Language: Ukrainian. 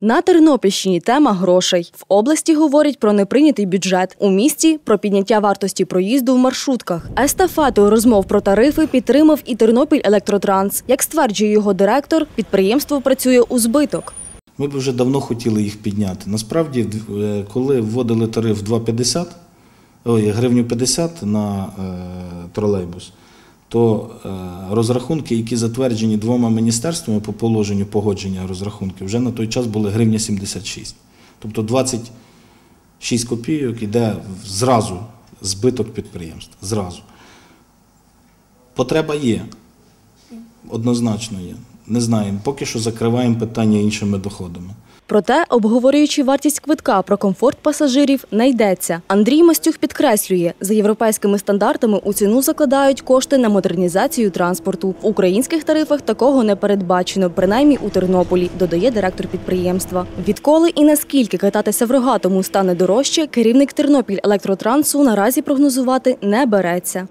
На Тернопільщині тема грошей. В області говорять про неприйнятий бюджет. У місті про підняття вартості проїзду в маршрутках. Естафетою розмов про тарифи підтримав і Тернопіль Електротранс. Як стверджує його директор, підприємство працює у збиток. Ми б вже давно хотіли їх підняти. Насправді, е, коли вводили тариф 2,50, ой, гривню 50 на е, тролейбус, то е, розрахунки, які затверджені двома міністерствами по положенню погодження розрахунків, вже на той час були гривня 76. Тобто 26 копійок іде зразу збиток підприємства. Зразу. Потреба є. Однозначно є. Не знаємо. Поки що закриваємо питання іншими доходами. Проте, обговорюючи вартість квитка про комфорт пасажирів, не йдеться. Андрій Мастюх підкреслює, за європейськими стандартами у ціну закладають кошти на модернізацію транспорту. В українських тарифах такого не передбачено, принаймні у Тернополі, додає директор підприємства. Відколи і наскільки кататися в рогатому стане дорожче, керівник Тернопіль електротрансу наразі прогнозувати не береться.